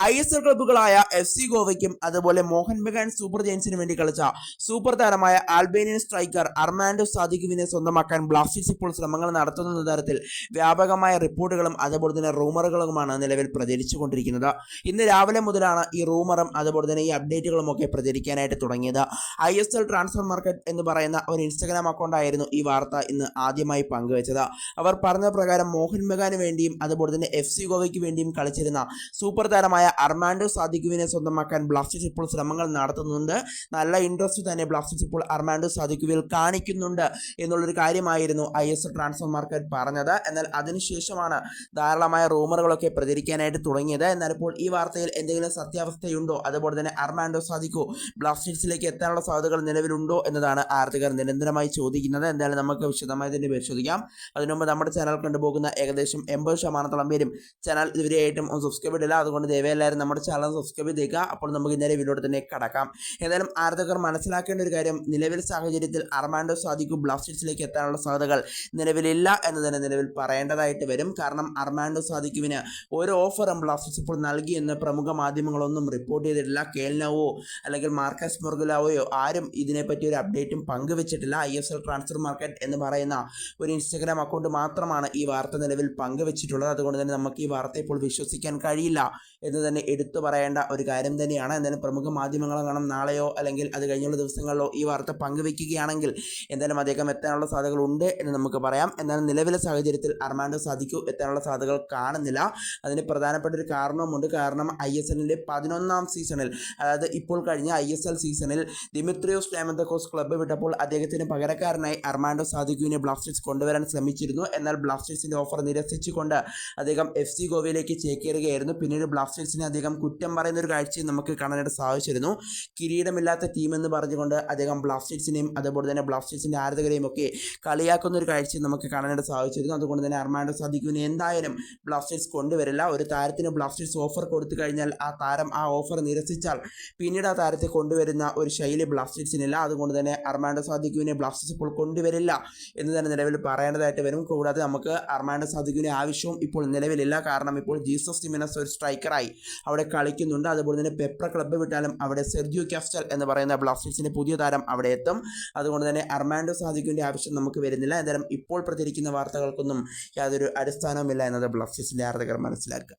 I S L ക്ലബ്ബുകളായ F C ഗോവയ്ക്കും അതുപോലെ Mohan Bagan super ജയൻസിനു വേണ്ടി കളിച്ച സൂപ്പർ താരമായ ആൽബേനിയൻ സ്ട്രൈക്കർ അർമാൻഡോ സാദിഖുവിനെ സ്വന്തമാക്കാൻ ബ്ലാസ്റ്റേഴ്സ് ഇപ്പോൾ ശ്രമങ്ങൾ നടത്തുന്ന തരത്തിൽ വ്യാപകമായ റിപ്പോർട്ടുകളും അതുപോലെ തന്നെ റൂമറുകളുമാണ് നിലവിൽ പ്രചരിച്ചുകൊണ്ടിരിക്കുന്നത്. ഇന്ന് രാവിലെ മുതലാണ് ഈ റൂമറും അതുപോലെ തന്നെ ഈ അപ്ഡേറ്റുകളും ഒക്കെ പ്രചരിക്കാനായിട്ട് തുടങ്ങിയത്. I S L transfer market എന്ന് പറയുന്ന ഒരു ഇൻസ്റ്റഗ്രാം അക്കൗണ്ടായിരുന്നു ഈ വാർത്ത ഇന്ന് ആദ്യമായി പങ്കുവച്ചത്. അവർ പറഞ്ഞ പ്രകാരം മോഹൻ ബഗാന് വേണ്ടിയും അതുപോലെ തന്നെ എഫ് സി ഗോവയ്ക്ക് വേണ്ടിയും കളിച്ചിരുന്ന സൂപ്പർ താരമായ അർമാൻഡോ സാദിഖുവിനെ സ്വന്തമാക്കാൻ ബ്ലാസ്റ്റേഴ്സ് ഇപ്പോൾ ശ്രമങ്ങൾ നടത്തുന്നുണ്ട്. നല്ല ഇൻട്രസ്റ്റ് തന്നെ ബ്ലാസ്റ്റേഴ്സ് ഇപ്പോൾ അർമാൻഡോ സാദിഖുവിൽ കാണിക്കുന്നുണ്ട് എന്നുള്ളൊരു കാര്യമായിരുന്നു ഐ എസ് ട്രാൻസ്ഫർ മാർക്കറ്റ് പറഞ്ഞത്. എന്നാൽ അതിനുശേഷമാണ് ധാരാളമായ റൂമറുകളൊക്കെ പ്രചരിക്കാനായിട്ട് തുടങ്ങിയത്. എന്നാൽ ഇപ്പോൾ ഈ വാർത്തയിൽ എന്തെങ്കിലും സത്യാവസ്ഥയുണ്ടോ? അതുപോലെ തന്നെ അർമാൻഡോ സാദിഖു ബ്ലാസ്റ്റേഴ്സിലേക്ക് എത്താനുള്ള സാധ്യതകൾ നിലവിലുണ്ടോ എന്നതാണ് ആരാധകർ നിരന്തരമായി ചോദിക്കുന്നത്. എന്തായാലും നമുക്ക് വിശദമായി തന്നെ പരിശോധിക്കാം അതിനുമുമ്പ് നമ്മുടെ ചാനൽ കണ്ടുപോകുന്ന ഏകദേശം എൺപത് ശതമാനത്തോളം പേരും ചാനൽ ഇതുവരെയായിട്ടും സബ്സ്ക്രൈബ് ചെയ്തില്ല അതുകൊണ്ട് ദയവായി എല്ലാവരും നമ്മുടെ ചാനൽ സബ്സ്ക്രൈബ് ചെയ്യുക അപ്പോൾ നമുക്ക് ഇന്നലെ വീഡിയോ തന്നെ കടക്കാം. ഏതായാലും ആരാധകർ മനസ്സിലാക്കേണ്ട ഒരു കാര്യം നിലവിൽ സാഹചര്യത്തിൽ അർമാൻഡോ സാദിഖു ബ്ലാസ്റ്റേഴ്സിലേക്ക് എത്താനുള്ള സാധ്യതകൾ നിലവിലില്ല എന്ന് തന്നെ നിലവിൽ പറയേണ്ടതായിട്ട് വരും. കാരണം അർമാൻഡോ സാദിഖുവിന് ഒരു ഓഫറും ബ്ലാസ്റ്റേഴ്സ് ഇപ്പോൾ നൽകിയെന്ന് പ്രമുഖ മാധ്യമങ്ങളൊന്നും റിപ്പോർട്ട് ചെയ്തിട്ടില്ല. കേൽനവോ അല്ലെങ്കിൽ മാർക്കസ് മുർഗുലാവോയോ ആരും ഇതിനെപ്പറ്റി ഒരു അപ്ഡേറ്റും പങ്കുവച്ചിട്ടില്ല. I S L transfer market എന്ന് പറയുന്ന ഒരു ഇൻസ്റ്റഗ്രാം അക്കൗണ്ട് മാത്രമാണ് ഈ വാർത്ത നിലവിൽ പങ്കുവച്ചിട്ടുള്ളത്. അതുകൊണ്ട് തന്നെ നമുക്ക് ഈ വാർത്ത ഇപ്പോൾ വിശ്വസിക്കാൻ കഴിയില്ല എന്ന് തന്നെ എടുത്തു പറയേണ്ട ഒരു കാര്യം തന്നെയാണ്. എന്തായാലും പ്രമുഖ മാധ്യമങ്ങൾ കാണാം നാളെയോ അല്ലെങ്കിൽ അത് കഴിഞ്ഞുള്ള ദിവസങ്ങളിലോ ഈ വാർത്ത പങ്കുവെക്കുകയാണെങ്കിൽ എന്തായാലും അദ്ദേഹം എത്താനുള്ള സാധ്യതകളുണ്ട് എന്ന് നമുക്ക് പറയാം. എന്നാലും നിലവിലെ സാഹചര്യത്തിൽ അർമാൻഡോ സാധിക്കൂ എത്താനുള്ള സാധ്യതകൾ കാണുന്നില്ല. അതിന് പ്രധാനപ്പെട്ട ഒരു കാരണവുമുണ്ട്. കാരണം ഐ എസ് എല്ലിന്റെ പതിനൊന്നാം സീസണിൽ അതായത് ഇപ്പോൾ കഴിഞ്ഞ ഐ എസ് എൽ സീസണിൽ ദിമിത്രിയോസ് ലാമന്തക്കോസ് ക്ലബ്ബ് വിട്ടപ്പോൾ അദ്ദേഹത്തിന് പകരക്കാരനായി അർമാൻഡോ സാധിക്കുവിനെ ബ്ലാസ്റ്റേഴ്സ് കൊണ്ടുവരാൻ ശ്രമിച്ചിരുന്നു. എന്നാൽ ബ്ലാസ്റ്റേഴ്സിന്റെ ഓഫർ നിരസിച്ചുകൊണ്ട് അദ്ദേഹം എഫ് സി ഗോവയിലേക്ക് ചേക്കേറുകയായിരുന്നു. പിന്നീട് ബ്ലാസ്റ്റേഴ്സിനെ അദ്ദേഹം കുറ്റം പറയുന്ന ഒരു കാഴ്ചയും നമുക്ക് കാണാനായിട്ട് സാധിച്ചിരുന്നു. കിരീടമില്ലാത്ത ടീം എന്ന് പറഞ്ഞുകൊണ്ട് അദ്ദേഹം ബ്ലാസ്റ്റേഴ്സിനെയും അതുപോലെ തന്നെ ബ്ലാസ്റ്റേഴ്സിന്റെ ആരാധകരെയും ഒക്കെ കളിയാക്കുന്ന ഒരു കാഴ്ചയും നമുക്ക് കാണാനായിട്ട് സാധിച്ചിരുന്നു. അതുകൊണ്ട് തന്നെ അർമാൻഡോ സാദിക്കുവിനെ എന്തായാലും ബ്ലാസ്റ്റേഴ്സ് കൊണ്ടുവരില്ല. ഒരു താരത്തിന് ബ്ലാസ്റ്റേഴ്സ് ഓഫർ കൊടുത്തു കഴിഞ്ഞാൽ ആ താരം ആ ഓഫർ നിരസിച്ചാൽ പിന്നീട് ആ താരത്തെ കൊണ്ടുവരുന്ന ഒരു ശൈലി ബ്ലാസ്റ്റേഴ്സിനില്ല അതുകൊണ്ട് തന്നെ അർമാൻഡോ സാധിക്കുവിനെ ബ്ലാസ്റ്റേഴ്സ് ഇപ്പോൾ കൊണ്ടുവരില്ല എന്ന് തന്നെ നിലവിൽ പറയേണ്ടതായിട്ട് വരും. കൂടാതെ നമുക്ക് അർമാൻഡോ സാധിക്കുവിനെ ആവശ്യവും ഇപ്പോൾ നിലവിലില്ല. കാരണം ഇപ്പോൾ ജീസസ് ടിമിനസ് ഒരു സ്ട്രൈക്കറായി അവിടെ കളിക്കുന്നുണ്ട്. അതുപോലെ തന്നെ പെപ്ര ക്ലബ്ബ് വിട്ടാലും അവിടെ സെർജിയോ കാസ്റ്റൽ എന്ന് പറയുന്ന ബ്ലാസ്റ്റേഴ്സിന്റെ പുതിയ താരം അവിടെ എത്തും. അതുകൊണ്ട് തന്നെ അർമാൻഡോ സാധിക്കേണ്ട ആവശ്യം നമുക്ക് വരുന്നില്ല. എന്തായാലും ഇപ്പോൾ പ്രചരിക്കുന്ന വാർത്തകൾക്കൊന്നും യാതൊരു അടിസ്ഥാനവുമില്ല എന്നത് ബ്ലാസ്റ്റേഴ്സിന്റെ ആരാധകർ മനസ്സിലാക്കുക.